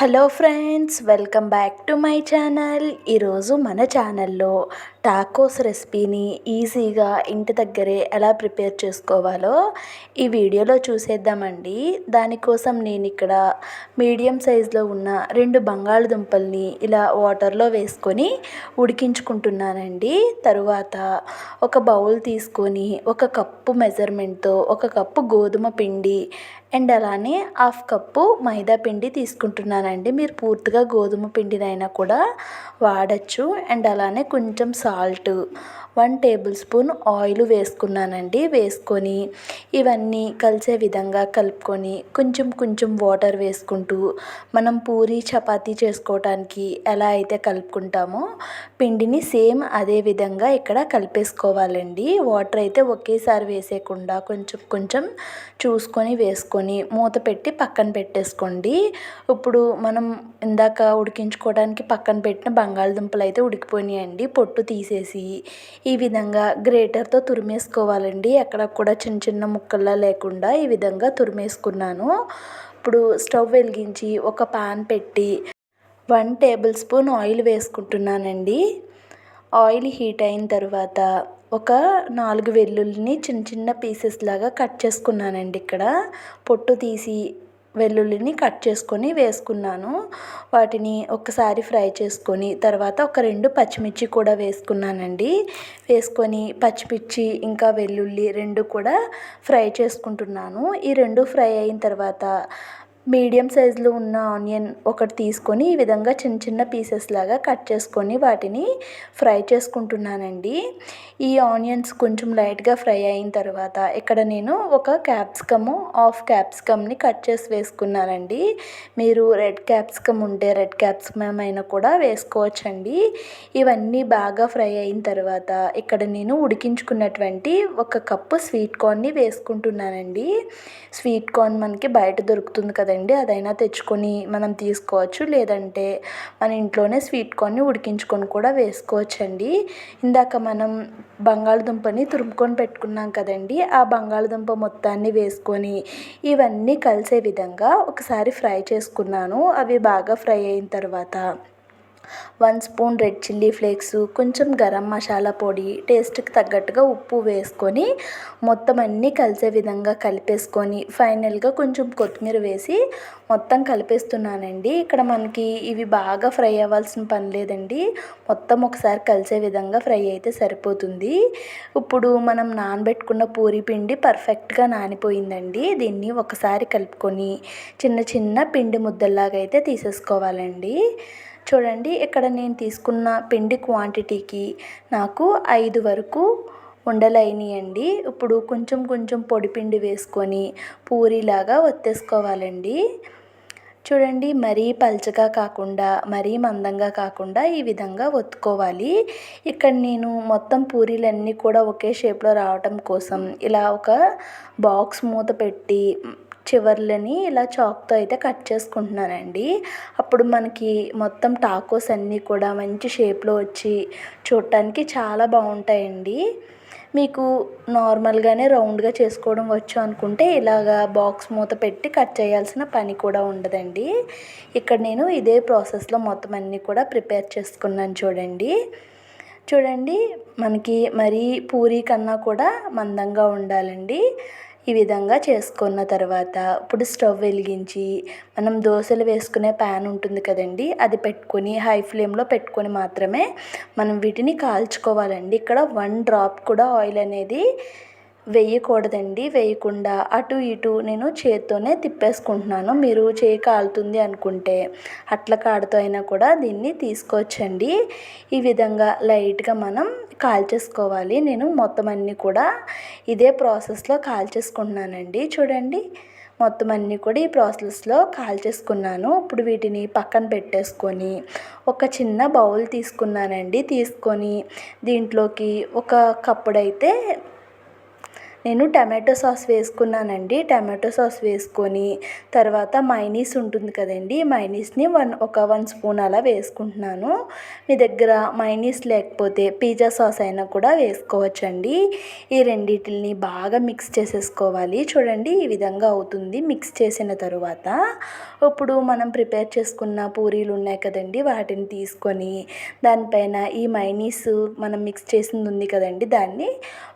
Hello friends welcome back to my channel. ఈరోజు మన ఛానల్లో టాకోస్ రెసిపీని ఈజీగా ఇంటి దగ్గరే ఎలా ప్రిపేర్ చేసుకోవాలో ఈ వీడియోలో చూసేద్దామండి. దానికోసం నేను ఇక్కడ మీడియం సైజులో ఉన్న రెండు బంగాళదుంపల్ని ఇలా వాటర్లో వేసుకొని ఉడికించుకుంటున్నానండి. తరువాత ఒక బౌల్ తీసుకొని ఒక కప్పు మెజర్మెంట్తో ఒక కప్పు గోధుమ పిండి అండ్ అలానే హాఫ్ కప్పు మైదా పిండి తీసుకుంటున్నానండి. మీరు పూర్తిగా గోధుమ పిండినైనా కూడా వాడచ్చు. అండ్ అలానే కొంచెం salt one tablespoon oil వేసుకున్నానండి. వేసుకొని ఇవన్నీ కలిసే విధంగా కలుపుకొని కొంచెం కొంచెం వాటర్ వేసుకుంటూ మనం పూరి చపాతీ చేసుకోవటానికి ఎలా అయితే కలుపుకుంటామో పిండిని సేమ్ అదే విధంగా ఇక్కడ కలిపేసుకోవాలండి. వాటర్ అయితే ఒకేసారి వేసేయకుండా కొంచెం కొంచెం చూసుకొని వేసుకొని మూత పెట్టి పక్కన పెట్టేసుకోండి. ఇప్పుడు మనం ఇందాక ఉడికించుకోవడానికి పక్కన పెట్టిన బంగాళదుంపలు అయితే ఉడికిపోయినాయండి. పొట్టు తీసేసి ఈ విధంగా గ్రేటర్తో తురిమేసుకోవాలండి. ఎక్కడ కూడా చిన్న చిన్న ముక్కల్లా లేకుండా ఈ విధంగా తురిమేసుకున్నాను. ఇప్పుడు స్టవ్ వెలిగించి ఒక పాన్ పెట్టి వన్ టేబుల్ స్పూన్ ఆయిల్ వేసుకుంటున్నానండి. ఆయిల్ హీట్ అయిన తర్వాత ఒక నాలుగు వెల్లుల్లిని చిన్న చిన్న పీసెస్ లాగా కట్ చేసుకున్నానండి ఇక్కడ. పొట్టు తీసి వెల్లుల్లిని కట్ చేసుకొని వేసుకున్నాను. వాటిని ఒకసారి ఫ్రై చేసుకొని తర్వాత ఒక రెండు పచ్చిమిర్చి కూడా వేసుకున్నానండి. వేసుకొని పచ్చిమిర్చి ఇంకా వెల్లుల్లి రెండు కూడా ఫ్రై చేసుకుంటున్నాను. ఈ రెండు ఫ్రై అయిన తర్వాత మీడియం సైజులో ఉన్న ఆనియన్ ఒకటి తీసుకొని ఈ విధంగా చిన్న చిన్న పీసెస్ లాగా కట్ చేసుకొని వాటిని ఫ్రై చేసుకుంటున్నానండి. ఈ ఆనియన్స్ కొంచెం లైట్గా ఫ్రై అయిన తర్వాత ఇక్కడ నేను ఒక క్యాప్సికము హాఫ్ క్యాప్సికమ్ని కట్ చేసి వేసుకున్నానండి. మీరు రెడ్ క్యాప్సికమ్ ఉంటే రెడ్ క్యాప్సికమ్ అయినా కూడా వేసుకోవచ్చండి. ఇవన్నీ బాగా ఫ్రై అయిన తర్వాత ఇక్కడ నేను ఉడికించుకున్నటువంటి ఒక కప్పు స్వీట్ కార్న్ని వేసుకుంటున్నానండి. స్వీట్ కార్న్ మనకి బయట దొరుకుతుంది కదండి. కదండి అదైనా తెచ్చుకొని మనం తీసుకోవచ్చు. లేదంటే మన ఇంట్లోనే స్వీట్ కార్న్ని ఉడికించుకొని కూడా వేసుకోవచ్చండి. ఇందాక మనం బంగాళదుంపని తురుముకొని పెట్టుకున్నాం కదండి ఆ బంగాళదుంప మొత్తాన్ని వేసుకొని ఇవన్నీ కలిసే విధంగా ఒకసారి ఫ్రై చేసుకున్నాను. అవి బాగా ఫ్రై అయిన తర్వాత one spoon red chilli flakes కొంచెం గరం మసాలా పొడి టేస్ట్కి తగ్గట్టుగా ఉప్పు వేసుకొని మొత్తం అన్నీ కలిసే విధంగా కలిపేసుకొని ఫైనల్గా కొంచెం కొత్తిమీర వేసి మొత్తం కలిపేస్తున్నానండి. ఇక్కడ మనకి ఇవి బాగా ఫ్రై అవ్వాల్సిన పని లేదండి. మొత్తం ఒకసారి కలిసే విధంగా ఫ్రై అయితే సరిపోతుంది. ఇప్పుడు మనం నానబెట్టుకున్న పూరి పిండి పర్ఫెక్ట్గా నానిపోయిందండి. దీన్ని ఒకసారి కలుపుకొని చిన్న చిన్న పిండి ముద్దల్లాగా అయితే తీసేసుకోవాలండి. చూడండి ఇక్కడ నేను తీసుకున్న పిండి క్వాంటిటీకి నాకు ఐదు వరకు ఉండలైనాయండి. ఇప్పుడు కొంచెం కొంచెం పొడిపిండి వేసుకొని పూరిలాగా ఒత్తేసుకోవాలండి. చూడండి మరీ పల్చగా కాకుండా మరీ మందంగా కాకుండా ఈ విధంగా ఒత్తుకోవాలి. ఇక్కడ నేను మొత్తం పూరీలన్నీ కూడా ఒకే షేప్లో రావటం కోసం ఇలా ఒక బాక్స్ మూత పెట్టి చివర్లని ఇలా చాక్తో అయితే కట్ చేసుకుంటున్నానండి. అప్పుడు మనకి మొత్తం టాకోస్ అన్నీ కూడా మంచి షేప్లో వచ్చి చూడటానికి చాలా బాగుంటాయండి. మీకు నార్మల్గానే రౌండ్గా చేసుకోవడం వచ్చు అనుకుంటే ఇలాగా బాక్స్ మూత పెట్టి కట్ చేయాల్సిన పని కూడా ఉండదండి. ఇక్కడ నేను ఇదే ప్రాసెస్లో మొత్తం అన్నీ కూడా ప్రిపేర్ చేసుకున్నాను చూడండి. చూడండి మనకి మరీ పూరీ కన్నా కూడా మందంగా ఉండాలండి. ఈ విధంగా చేసుకున్న తర్వాత ఇప్పుడు స్టవ్ వెలిగించి మనం దోశలు వేసుకునే ప్యాన్ ఉంటుంది కదండి అది పెట్టుకొని హై ఫ్లేమ్లో పెట్టుకొని మాత్రమే మనం వీటిని కాల్చుకోవాలండి. ఇక్కడ వన్ డ్రాప్ కూడా ఆయిల్ అనేది వేయకూడదండి. వేయకుండా అటు ఇటు నేను చేత్తోనే తిప్పేసుకుంటున్నాను. మీరు చేయి కాలుతుంది అనుకుంటే అట్ల కాడతో అయినా కూడా దీన్ని తీసుకోవచ్చండి. ఈ విధంగా లైట్గా మనం కాల్చేసుకోవాలి నేను మొత్తం అన్నీ కూడా ఇదే ప్రాసెస్లో కాల్చేసుకుంటున్నానండి చూడండి మొత్తం అన్నీ కూడా ఈ ప్రాసెస్లో కాల్చేసుకున్నాను ఇప్పుడు వీటిని పక్కన పెట్టేసుకొని ఒక చిన్న బౌల్ తీసుకున్నానండి. తీసుకొని దీంట్లోకి ఒక కప్పుడైతే నేను టమాటో సాస్ వేసుకున్నానండి. టమాటో సాస్ వేసుకొని తర్వాత మైనీస్ ఉంటుంది కదండి. మైనీస్ని వన్ ఒక వన్ స్పూన్ అలా వేసుకుంటున్నాను. మీ దగ్గర మైనీస్ లేకపోతే పిజ్జా సాస్ అయినా కూడా వేసుకోవచ్చండి. ఈ రెండింటిని బాగా మిక్స్ చేసేసుకోవాలి. చూడండి ఈ విధంగా అవుతుంది మిక్స్ చేసిన తరువాత. ఇప్పుడు మనం ప్రిపేర్ చేసుకున్న పూరీలు ఉన్నాయి కదండి వాటిని తీసుకొని దానిపైన ఈ మైనీస్ మనం మిక్స్ చేసింది ఉంది కదండి దాన్ని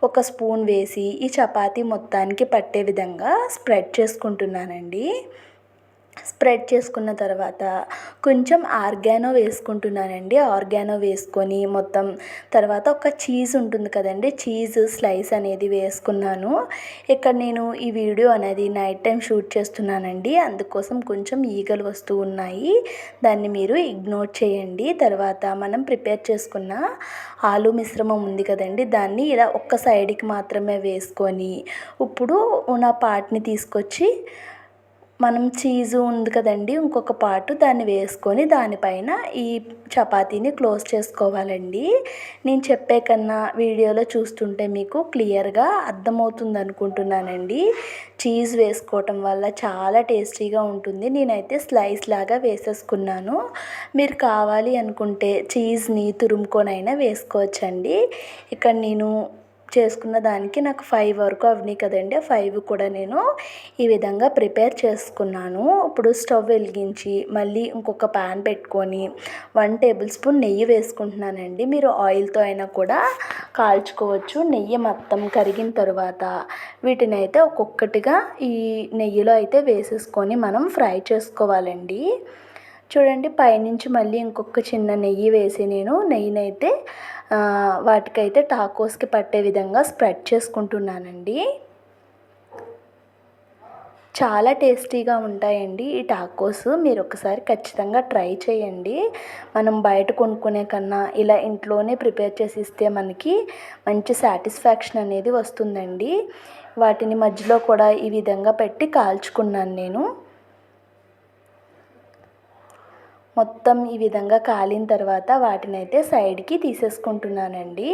ఒక స్పూన్ వేసి ఈ చపాతీ మొత్తానికి పట్టే విధంగా స్ప్రెడ్ చేసుకుంటున్నానండి. స్ప్రెడ్ చేసుకున్న తర్వాత కొంచెం ఆర్గానో వేసుకుంటున్నానండి. ఆర్గానో వేసుకొని మొత్తం తర్వాత ఒక చీజ్ ఉంటుంది కదండి. చీజ్ స్లైస్ అనేది వేసుకున్నాను. ఇక్కడ నేను ఈ వీడియో అనేది నైట్ టైం షూట్ చేస్తున్నానండి. అందుకోసం కొంచెం ఈగలు వస్తూ ఉన్నాయి. దాన్ని మీరు ఇగ్నోర్ చేయండి. తర్వాత మనం ప్రిపేర్ చేసుకున్న ఆలు మిశ్రమం ఉంది కదండి. దాన్ని ఇలా ఒక్క సైడ్కి మాత్రమే వేసుకొని ఇప్పుడు నా పార్ట్ని తీసుకొచ్చి మనం చీజు ఉంది కదండి ఇంకొక పాటు దాన్ని వేసుకొని దానిపైన ఈ చపాతీని క్లోజ్ చేసుకోవాలండి. నేను చెప్పే కన్నా వీడియోలో చూస్తుంటే మీకు క్లియర్గా అర్థమవుతుంది అనుకుంటున్నానండి చీజ్ వేసుకోవటం వల్ల చాలా టేస్టీగా ఉంటుంది. నేనైతే స్లైస్ లాగా వేసేసుకున్నాను. మీరు కావాలి అనుకుంటే చీజ్ని తురుముకొనైనా వేసుకోవచ్చండి. ఇక్కడ నేను చేసుకున్న దానికి నాకు ఫైవ్ వరకు అవినాయి కదండి. ఫైవ్ కూడా నేను ఈ విధంగా ప్రిపేర్ చేసుకున్నాను. ఇప్పుడు స్టవ్ వెలిగించి మళ్ళీ ఇంకొక ప్యాన్ పెట్టుకొని వన్ టేబుల్ స్పూన్ నెయ్యి వేసుకుంటున్నానండి. మీరు ఆయిల్తో అయినా కూడా కాల్చుకోవచ్చు. నెయ్యి మొత్తం కరిగిన తర్వాత వీటిని అయితే ఒక్కొక్కటిగా ఈ నెయ్యిలో అయితే వేసేసుకొని మనం ఫ్రై చేసుకోవాలండి. చూడండి పైనుంచి మళ్ళీ ఇంకొక చిన్న నెయ్యి వేసి నేను నెయ్యినైతే వాటికైతే టాకోస్కి పట్టే విధంగా స్ప్రెడ్ చేసుకుంటున్నానండి. చాలా టేస్టీగా ఉంటాయండి ఈ టాకోస్ మీరు ఒకసారి ఖచ్చితంగా ట్రై చేయండి. మనం బయట కొనుక్కునే కన్నా ఇలా ఇంట్లోనే ప్రిపేర్ చేసి ఇస్తే మనకి మంచి సాటిస్ఫాక్షన్ అనేది వస్తుందండి. వాటిని మధ్యలో కూడా ఈ విధంగా పెట్టి కాల్చుకున్నాను నేను. మొత్తం ఈ విధంగా కాలిన తర్వాత వాటిని అయితే సైడ్కి తీసేసుకుంటున్నానండి.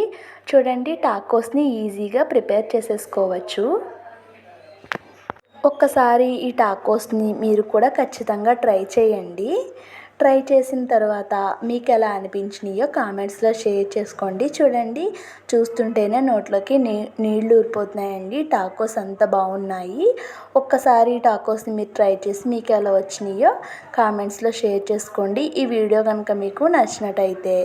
చూడండి టాకోస్ని ఈజీగా ప్రిపేర్ చేసేసుకోవచ్చు. ఒక్కసారి ఈ టాకోస్ని మీరు కూడా ఖచ్చితంగా ట్రై చేయండి. ట్రై చేసిన తర్వాత మీకు ఎలా అనిపించినాయో కామెంట్స్లో షేర్ చేసుకోండి. చూడండి చూస్తుంటేనే నోట్లోకి నీ నీళ్ళు ఊరిపోతున్నాయండి. టాకోస్ అంత బాగున్నాయి. ఒక్కసారి టాకోస్ని మీరు ట్రై చేసి మీకు ఎలా వచ్చినాయో కామెంట్స్లో షేర్ చేసుకోండి. ఈ వీడియో కనుక మీకు నచ్చినట్టయితే